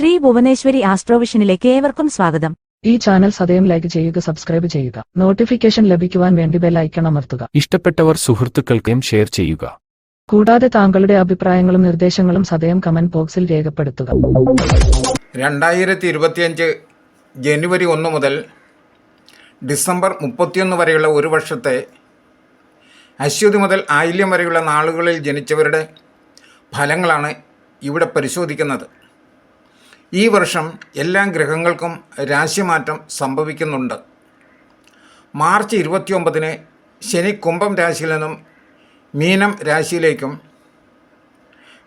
ശ്രീ ഭുവനേശ്വരി ആസ്ട്രോവിഷനിലേക്ക് ഏവർക്കും സ്വാഗതം. ഈ ചാനൽ സദയം ലൈക്ക് ചെയ്യുക സബ്സ്ക്രൈബ് ചെയ്യുക. നോട്ടിഫിക്കേഷൻ ലഭിക്കുവാൻ വേണ്ടി ബെൽ ഐക്കൺ അമർത്തുക. ഇഷ്ടപ്പെട്ടവർ സുഹൃത്തുക്കൾക്കും ഷെയർ ചെയ്യുക. കൂടാതെ താങ്കളുടെ അഭിപ്രായങ്ങളും നിർദ്ദേശങ്ങളും സദയം കമന്റ് ബോക്സിൽ രേഖപ്പെടുത്തുക. രണ്ടായിരത്തി ഇരുപത്തിയഞ്ച് ജനുവരി ഒന്ന് മുതൽ ഡിസംബർ മുപ്പത്തിയൊന്ന് വരെയുള്ള ഒരു വർഷത്തെ അശ്വതി മുതൽ ആയില്യം വരെയുള്ള നാളുകളിൽ ജനിച്ചവരുടെ ഫലങ്ങളാണ് ഇവിടെ പരിശോധിക്കുന്നത്. ഈ വർഷം എല്ലാ ഗ്രഹങ്ങൾക്കും രാശിമാറ്റം സംഭവിക്കുന്നുണ്ട്. മാർച്ച് ഇരുപത്തിയൊമ്പതിന് ശനി കുംഭം രാശിയിൽ നിന്നും മീനം രാശിയിലേക്കും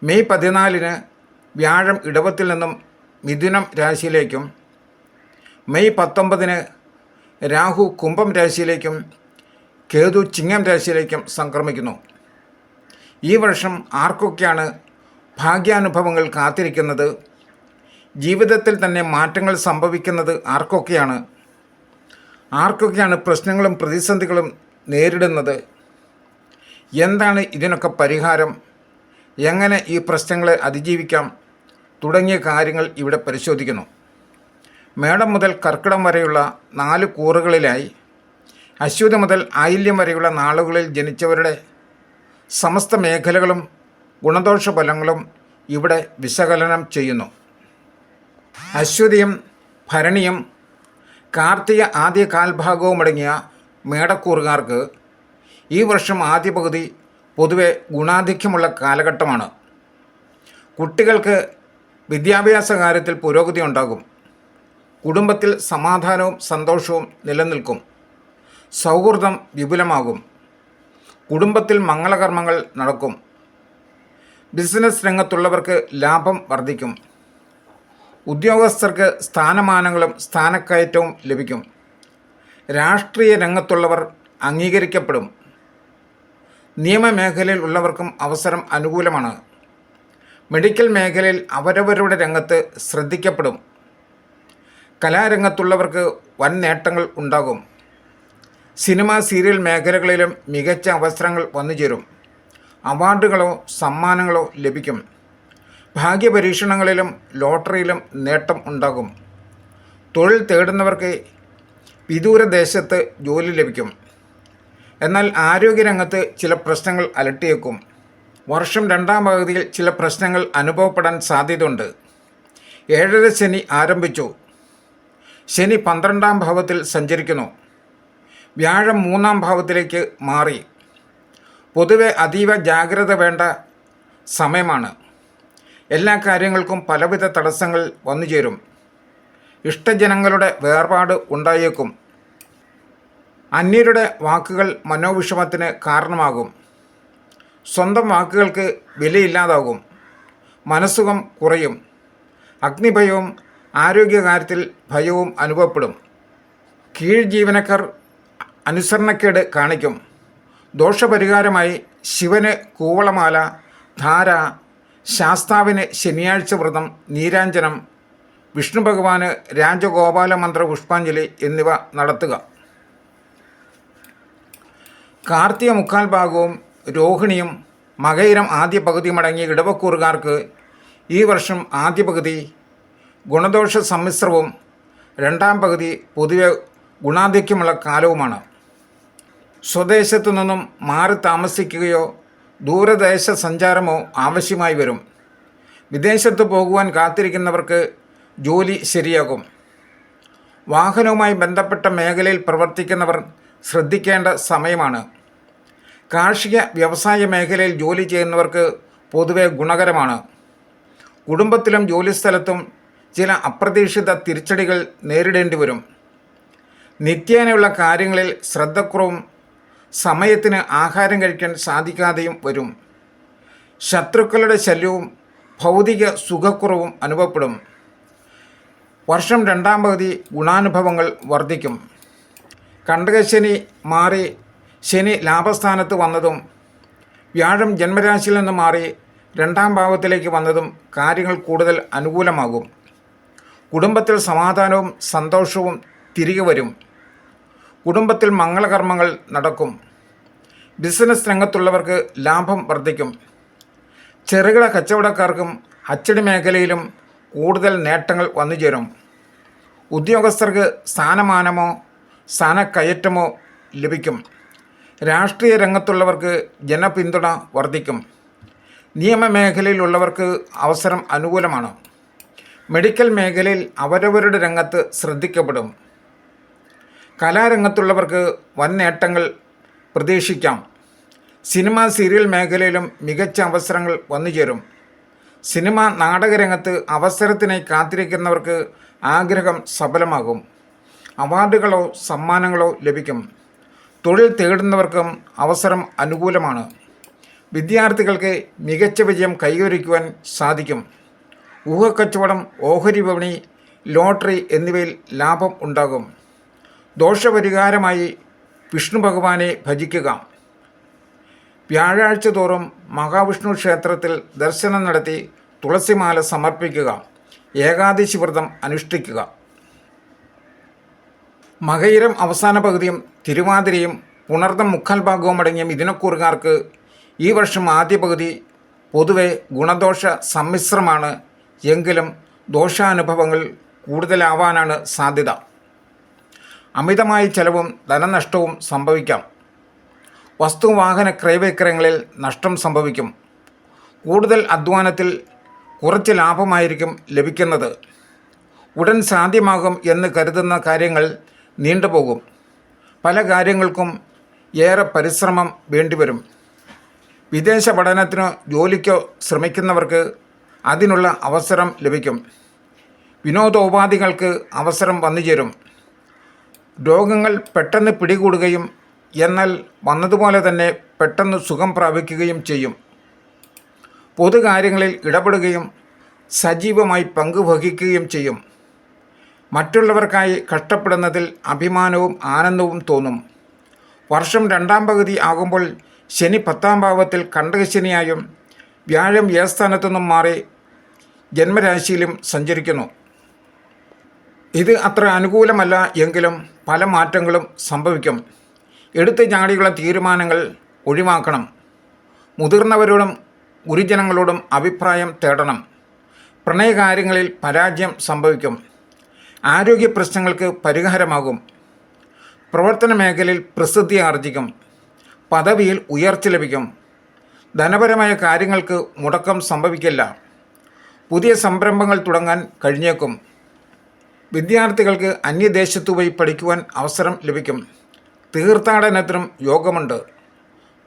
മെയ് പതിനാലിന് വ്യാഴം ഇടവത്തിൽ നിന്നും മിഥുനം രാശിയിലേക്കും മെയ് പത്തൊമ്പതിന് രാഹു കുംഭം രാശിയിലേക്കും കേതു ചിങ്ങം രാശിയിലേക്കും സംക്രമിക്കുന്നു. ഈ വർഷം ആർക്കൊക്കെയാണ് ഭാഗ്യാനുഭവങ്ങൾ കാത്തിരിക്കുന്നത്? ജീവിതത്തിൽ തന്നെ മാറ്റങ്ങൾ സംഭവിക്കുന്നത് ആർക്കൊക്കെയാണ്? ആർക്കൊക്കെയാണ് പ്രശ്നങ്ങളും പ്രതിസന്ധികളും നേരിടുന്നത്? എന്താണ് ഇതിനൊക്കെ പരിഹാരം? എങ്ങനെ ഈ പ്രശ്നങ്ങളെ അതിജീവിക്കാം? തുടങ്ങിയ കാര്യങ്ങൾ ഇവിടെ പരിശോധിക്കുന്നു. മേടം മുതൽ കർക്കിടം വരെയുള്ള നാല് കൂറുകളിലായി അശ്വതി മുതൽ ആയില്യം വരെയുള്ള നാളുകളിൽ ജനിച്ചവരുടെ സമസ്ത മേഖലകളും ഗുണദോഷ ഫലങ്ങളും ഇവിടെ വിശകലനം ചെയ്യുന്നു. അശ്വതിയും ഭരണിയും കാർത്തിക ആദ്യ കാൽഭാഗവുമടങ്ങിയ മേടക്കൂറുകാർക്ക് ഈ വർഷം ആദ്യ പകുതി പൊതുവെ ഗുണാധിക്യമുള്ള കാലഘട്ടമാണ്. കുട്ടികൾക്ക് വിദ്യാഭ്യാസ കാര്യത്തിൽ പുരോഗതി ഉണ്ടാകും. കുടുംബത്തിൽ സമാധാനവും സന്തോഷവും നിലനിൽക്കും. സൗഹൃദം വിപുലമാകും. കുടുംബത്തിൽ മംഗളകർമ്മങ്ങൾ നടക്കും. ബിസിനസ് രംഗത്തുള്ളവർക്ക് ലാഭം വർദ്ധിക്കും. ഉദ്യോഗസ്ഥർക്ക് സ്ഥാനമാനങ്ങളും സ്ഥാനക്കയറ്റവും ലഭിക്കും. രാഷ്ട്രീയ രംഗത്തുള്ളവർ അംഗീകരിക്കപ്പെടും. നിയമമേഖലയിൽ ഉള്ളവർക്കും അവസരം അനുകൂലമാണ്. മെഡിക്കൽ മേഖലയിൽ അവരവരുടെ രംഗത്ത് ശ്രദ്ധിക്കപ്പെടും. കലാരംഗത്തുള്ളവർക്ക് വൻ നേട്ടങ്ങൾ ഉണ്ടാകും. സിനിമ സീരിയൽ മേഖലകളിലും മികച്ച അവസരങ്ങൾ വന്നുചേരും. അവാർഡുകളോ സമ്മാനങ്ങളോ ലഭിക്കും. ഭാഗ്യപരീക്ഷണങ്ങളിലും ലോട്ടറിയിലും നേട്ടം ഉണ്ടാകും. തൊഴിൽ തേടുന്നവർക്ക് വിദൂരദേശത്ത് ജോലി ലഭിക്കും. എന്നാൽ ആരോഗ്യരംഗത്ത് ചില പ്രശ്നങ്ങൾ അലട്ടിയേക്കും. വർഷം രണ്ടാം പകുതിയിൽ ചില പ്രശ്നങ്ങൾ അനുഭവപ്പെടാൻ സാധ്യതയുണ്ട്. ഏഴര ശനി ആരംഭിച്ചു. ശനി പന്ത്രണ്ടാം ഭാവത്തിൽ സഞ്ചരിക്കുന്നു. വ്യാഴം മൂന്നാം ഭാവത്തിലേക്ക് മാറി. പൊതുവെ അതീവ ജാഗ്രത വേണ്ട സമയമാണ്. എല്ലാ കാര്യങ്ങൾക്കും പലവിധ തടസ്സങ്ങൾ വന്നു ചേരും. ഇഷ്ടജനങ്ങളുടെ വേർപാട് ഉണ്ടായേക്കും. അന്യരുടെ വാക്കുകൾ മനോവിഷമത്തിന് കാരണമാകും. സ്വന്തം വാക്കുകൾക്ക് വിലയില്ലാതാകും. മനസ്സുഖം കുറയും. അഗ്നിഭയവും ആരോഗ്യകാര്യത്തിൽ ഭയവും അനുഭവപ്പെടും. കീഴ് ജീവനക്കാർ അനുസരണക്കേട് കാണിക്കും. ദോഷപരിഹാരമായി ശിവന് കൂവളമാല ധാര ശാസ്താവിന് ശനിയാഴ്ച വ്രതം നീരാഞ്ജനം വിഷ്ണു ഭഗവാന് രാജഗോപാല മന്ത്ര പുഷ്പാഞ്ജലി എന്നിവ നടത്തുക. കാർത്തിക മുക്കാൽ ഭാഗവും രോഹിണിയും മകയിരം ആദ്യ പകുതിയും അടങ്ങിയ ഇടവക്കൂറുകാർക്ക് ഈ വർഷം ആദ്യ പകുതി ഗുണദോഷ സമ്മിശ്രവും രണ്ടാം പകുതി പൊതുവെ ഗുണാധിക്യമുള്ള കാലവുമാണ്. സ്വദേശത്തു നിന്നും മാറി താമസിക്കുകയോ ദൂരദേശ സഞ്ചാരമോ ആവശ്യമായി വരും. വിദേശത്ത് പോകുവാൻ കാത്തിരിക്കുന്നവർക്ക് ജോലി ശരിയാകും. വാഹനവുമായി ബന്ധപ്പെട്ട മേഖലയിൽ പ്രവർത്തിക്കുന്നവർ ശ്രദ്ധിക്കേണ്ട സമയമാണ്. കാർഷിക വ്യവസായ മേഖലയിൽ ജോലി ചെയ്യുന്നവർക്ക് പൊതുവെ ഗുണകരമാണ്. കുടുംബത്തിലും ജോലിസ്ഥലത്തും ചില അപ്രതീക്ഷിത തിരിച്ചടികൾ നേരിടേണ്ടി വരും. നിത്യേനയുള്ള കാര്യങ്ങളിൽ ശ്രദ്ധക്കുറവും സമയത്തിന് ആഹാരം കഴിക്കാൻ സാധിക്കാതെയും വരും. ശത്രുക്കളുടെ ശല്യവും ഭൗതിക സുഖക്കുറവും അനുഭവപ്പെടും. വർഷം രണ്ടാം പകുതി ഗുണാനുഭവങ്ങൾ വർദ്ധിക്കും. കണ്ടകശനി മാറി ശനി ലാഭസ്ഥാനത്ത് വന്നതും വ്യാഴം ജന്മരാശിയിൽ നിന്ന് മാറി രണ്ടാം ഭാവത്തിലേക്ക് വന്നതും കാര്യങ്ങൾ കൂടുതൽ അനുകൂലമാകും. കുടുംബത്തിൽ സമാധാനവും സന്തോഷവും തിരികെ വരും. കുടുംബത്തിൽ മംഗളകർമ്മങ്ങൾ നടക്കും. ബിസിനസ് രംഗത്തുള്ളവർക്ക് ലാഭം വർദ്ധിക്കും. ചെറുകിട കച്ചവടക്കാർക്കും അച്ചടി മേഖലയിലും കൂടുതൽ നേട്ടങ്ങൾ വന്നുചേരും. ഉദ്യോഗസ്ഥർക്ക് സ്ഥാനമാനമോ സ്ഥാനക്കയറ്റമോ ലഭിക്കും. രാഷ്ട്രീയ രംഗത്തുള്ളവർക്ക് ജനപിന്തുണ വർദ്ധിക്കും. നിയമമേഖലയിലുള്ളവർക്ക് അവസരം അനുകൂലമാണ്. മെഡിക്കൽ മേഖലയിൽ അവരവരുടെ രംഗത്ത് ശ്രദ്ധിക്കപ്പെടും. കലാരംഗത്തുള്ളവർക്ക് വൻ നേട്ടങ്ങൾ പ്രതീക്ഷിക്കാം. സിനിമ സീരിയൽ മേഖലയിലും മികച്ച അവസരങ്ങൾ വന്നുചേരും. സിനിമ നാടകരംഗത്ത് അവസരത്തിനായി കാത്തിരിക്കുന്നവർക്ക് ആഗ്രഹം സഫലമാകും. അവാർഡുകളോ സമ്മാനങ്ങളോ ലഭിക്കും. തൊഴിൽ തേടുന്നവർക്കും അവസരം അനുകൂലമാണ്. വിദ്യാർത്ഥികൾക്ക് മികച്ച വിജയം കൈവരിക്കുവാൻ സാധിക്കും. ഊഹക്കച്ചവടം ഓഹരി വിപണി ലോട്ടറി എന്നിവയിൽ ലാഭം ഉണ്ടാകും. ദോഷപരിഹാരമായി വിഷ്ണു ഭഗവാനെ ഭജിക്കുക. വ്യാഴാഴ്ച തോറും മഹാവിഷ്ണു ക്ഷേത്രത്തിൽ ദർശനം നടത്തി തുളസിമാല സമർപ്പിക്കുക. ഏകാദശി വ്രതം അനുഷ്ഠിക്കുക. മകയിരം അവസാന പകുതിയും തിരുവാതിരയും പുണർദം മുക്കാൽ ഭാഗവും അടങ്ങിയ മിഥുനക്കൂറുകാർക്ക് ഈ വർഷം ആദ്യ പകുതി പൊതുവെ ഗുണദോഷ സമ്മിശ്രമാണ്. എങ്കിലും ദോഷാനുഭവങ്ങൾ കൂടുതലാവാനാണ് സാധ്യത. അമിതമായ ചെലവും ധനനഷ്ടവും സംഭവിക്കാം. വസ്തുവാഹന ക്രയവിക്രയങ്ങളിൽ നഷ്ടം സംഭവിക്കും. കൂടുതൽ അധ്വാനത്തിൽ കുറച്ച് ലാഭമായിരിക്കും ലഭിക്കുന്നത്. ഉടൻ സാധ്യമാകും എന്ന് കരുതുന്ന കാര്യങ്ങൾ നീണ്ടുപോകും. പല കാര്യങ്ങൾക്കും ഏറെ പരിശ്രമം വേണ്ടിവരും. വിദേശ പഠനത്തിനോ ജോലിക്കോ ശ്രമിക്കുന്നവർക്ക് അതിനുള്ള അവസരം ലഭിക്കും. വിനോദോപാധികൾക്ക് അവസരം വന്നുചേരും. രോഗങ്ങൾ പെട്ടെന്ന് പിടികൂടുകയും എന്നാൽ വന്നതുപോലെ തന്നെ പെട്ടെന്ന് സുഖം പ്രാപിക്കുകയും ചെയ്യും. പൊതുകാര്യങ്ങളിൽ ഇടപെടുകയും സജീവമായി പങ്കുവഹിക്കുകയും ചെയ്യും. മറ്റുള്ളവർക്കായി കഷ്ടപ്പെടുന്നതിൽ അഭിമാനവും ആനന്ദവും തോന്നും. വർഷം രണ്ടാം പകുതി ആകുമ്പോൾ ശനി പത്താം ഭാവത്തിൽ കണ്ടകശനിയായും വ്യാഴം ഏസ്ഥാനത്തു നിന്നും മാറി ജന്മരാശിയിലും സഞ്ചരിക്കുന്നു. ഇത് അത്ര അനുകൂലമല്ല എങ്കിലും പല മാറ്റങ്ങളും സംഭവിക്കും. എടുത്ത് ചാടിയുള്ള തീരുമാനങ്ങൾ ഒഴിവാക്കണം. മുതിർന്നവരോടും ഗുരുജനങ്ങളോടും അഭിപ്രായം തേടണം. പ്രണയകാര്യങ്ങളിൽ പരാജയം സംഭവിക്കും. ആരോഗ്യ പ്രശ്നങ്ങൾക്ക് പരിഹാരമാകും. പ്രവർത്തന മേഖലയിൽ പ്രസിദ്ധി ആർജിക്കും. പദവിയിൽ ഉയർച്ച ലഭിക്കും. ധനപരമായ കാര്യങ്ങൾക്ക് മുടക്കം സംഭവിക്കില്ല. പുതിയ സംരംഭങ്ങൾ തുടങ്ങാൻ കഴിഞ്ഞേക്കും. വിദ്യാർത്ഥികൾക്ക് അന്യദേശത്തു പോയി പഠിക്കുവാൻ അവസരം ലഭിക്കും. തീർത്ഥാടനത്തിനും യോഗമുണ്ട്.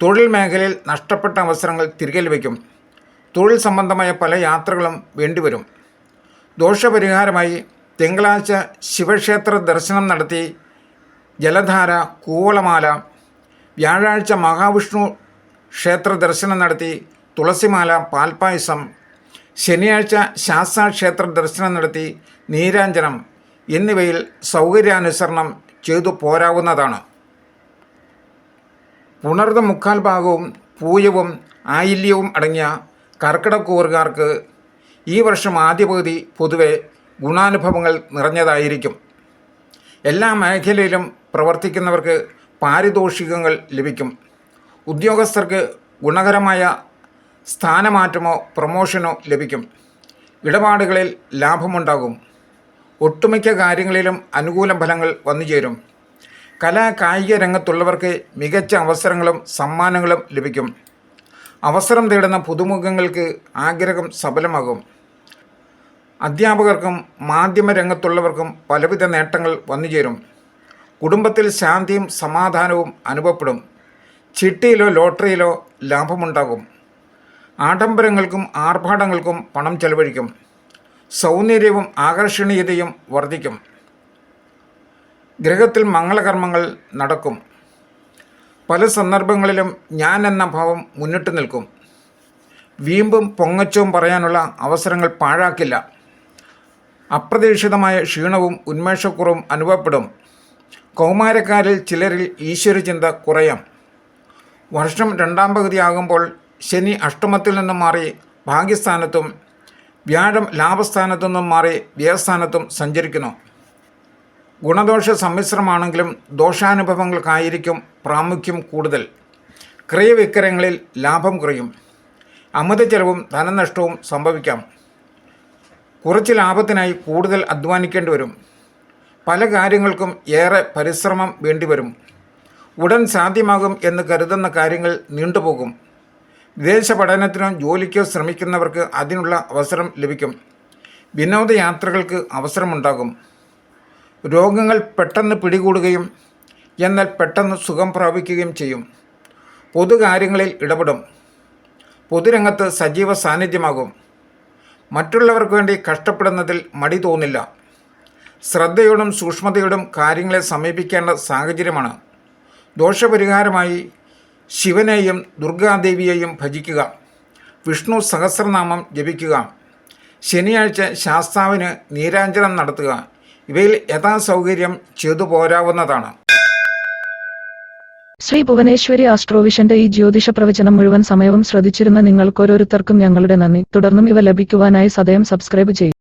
തൊഴിൽ മേഖലയിൽ നഷ്ടപ്പെട്ട അവസരങ്ങൾ തിരികെ ലഭിക്കും. തൊഴിൽ സംബന്ധമായ പല യാത്രകളും വേണ്ടിവരും. ദോഷപരിഹാരമായി തിങ്കളാഴ്ച ശിവക്ഷേത്ര ദർശനം നടത്തി ജലധാര കൂവളമാല വ്യാഴാഴ്ച മഹാവിഷ്ണു ക്ഷേത്ര ദർശനം നടത്തി തുളസിമാല പാൽപായസം ശനിയാഴ്ച ശാസ്താ ക്ഷേത്ര ദർശനം നടത്തി നീരാഞ്ജനം എന്നിവയിൽ സൗകര്യാനുസരണം ചെയ്തു പോരാവുന്നതാണ്. പുണർന്ന മുക്കാൽ ഭാഗവും പൂയവും ആയില്യവും അടങ്ങിയ കർക്കിടക്കൂറുകാർക്ക് ഈ വർഷം ആദ്യ പകുതി പൊതുവെ ഗുണാനുഭവങ്ങൾ നിറഞ്ഞതായിരിക്കും. എല്ലാ മേഖലയിലും പ്രവർത്തിക്കുന്നവർക്ക് പാരിതോഷികങ്ങൾ ലഭിക്കും. ഉദ്യോഗസ്ഥർക്ക് ഗുണകരമായ സ്ഥാനമാറ്റമോ പ്രൊമോഷനോ ലഭിക്കും. ഇടപാടുകളിൽ ലാഭമുണ്ടാകും. ഒട്ടുമിക്ക കാര്യങ്ങളിലും അനുകൂല ഫലങ്ങൾ വന്നുചേരും. കലാ കായിക രംഗത്തുള്ളവർക്ക് മികച്ച അവസരങ്ങളും സമ്മാനങ്ങളും ലഭിക്കും. അവസരം തേടുന്ന പുതുമുഖങ്ങൾക്ക് ആഗ്രഹം സഫലമാകും. അധ്യാപകർക്കും മാധ്യമ രംഗത്തുള്ളവർക്കും പലവിധ നേട്ടങ്ങൾ വന്നുചേരും. കുടുംബത്തിൽ ശാന്തിയും സമാധാനവും അനുഭവപ്പെടും. ചിട്ടിയിലോ ലോട്ടറിയിലോ ലാഭമുണ്ടാകും. ആഡംബരങ്ങൾക്കും ആർഭാടങ്ങൾക്കും പണം ചെലവഴിക്കും. സൗന്ദര്യവും ആകർഷണീയതയും വർദ്ധിക്കും. ഗ്രഹത്തിൽ മംഗളകർമ്മങ്ങൾ നടക്കും. പല സന്ദർഭങ്ങളിലും ഞാൻ എന്ന ഭാവം മുന്നിട്ട് നിൽക്കും. വീമ്പും പൊങ്ങച്ചവും പറയാനുള്ള അവസരങ്ങൾ പാഴാക്കില്ല. അപ്രതീക്ഷിതമായ ക്ഷീണവും ഉന്മേഷക്കുറവും അനുഭവപ്പെടും. കൗമാരക്കാരിൽ ചിലരിൽ ഈശ്വരചിന്ത കുറയാം. വർഷം രണ്ടാം പകുതിയാകുമ്പോൾ ശനി അഷ്ടമത്തിൽ നിന്നും മാറി ഭാഗ്യസ്ഥാനത്തും വ്യാഴം ലാഭസ്ഥാനത്തു നിന്നും മാറി വ്യയസ്ഥാനത്തും സഞ്ചരിക്കുന്നു. ഗുണദോഷ സമ്മിശ്രമാണെങ്കിലും ദോഷാനുഭവങ്ങൾക്കായിരിക്കും പ്രാമുഖ്യം കൂടുതൽ. ക്രയവിക്രയങ്ങളിൽ ലാഭം കുറയും. അമിത ചെലവും ധനനഷ്ടവും സംഭവിക്കാം. കുറച്ച് ലാഭത്തിനായി കൂടുതൽ അധ്വാനിക്കേണ്ടി വരും. പല കാര്യങ്ങൾക്കും ഏറെ പരിശ്രമം വേണ്ടിവരും ഉടൻ സാധ്യമാകും എന്ന് കരുതുന്ന കാര്യങ്ങൾ നീണ്ടുപോകും. വിദേശ പഠനത്തിനോ ജോലിക്കോ ശ്രമിക്കുന്നവർക്ക് അതിനുള്ള അവസരം ലഭിക്കും. വിനോദയാത്രകൾക്ക് അവസരമുണ്ടാകും. രോഗങ്ങൾ പെട്ടെന്ന് പിടികൂടുകയും എന്നാൽ പെട്ടെന്ന് സുഖം പ്രാപിക്കുകയും ചെയ്യും. പൊതുകാര്യങ്ങളിൽ ഇടപെടും. പൊതുരംഗത്ത് സജീവ സാന്നിധ്യമാകും. മറ്റുള്ളവർക്ക് വേണ്ടി കഷ്ടപ്പെടുന്നതിൽ മടി തോന്നില്ല. ശ്രദ്ധയോടും സൂക്ഷ്മതയോടും കാര്യങ്ങളെ സമീപിക്കേണ്ട സാഹചര്യമാണ്. ദോഷപരിഹാരമായി ശിവനെയും ദുർഗാദേവിയെയും ഭജിക്കുക. വിഷ്ണു സഹസ്രനാമം ജപിക്കുക. ശനിയാഴ്ച ശാസ്താവിന് നീരാഞ്ജനം നടത്തുക. ഇവയിൽ യഥാസൗകര്യം ചെയ്തു പോരാവുന്നതാണ്. ശ്രീ ഭുവനേശ്വരി ആസ്ട്രോവിഷന്റെ ഈ ജ്യോതിഷ പ്രവചനം മുഴുവൻ സമയവും ശ്രദ്ധിച്ചിരുന്ന നിങ്ങൾക്ക് ഓരോരുത്തർക്കും ഞങ്ങളുടെ നന്ദി. തുടർന്നും ഇവ ലഭിക്കുവാനായി സദയം സബ്സ്ക്രൈബ് ചെയ്യും.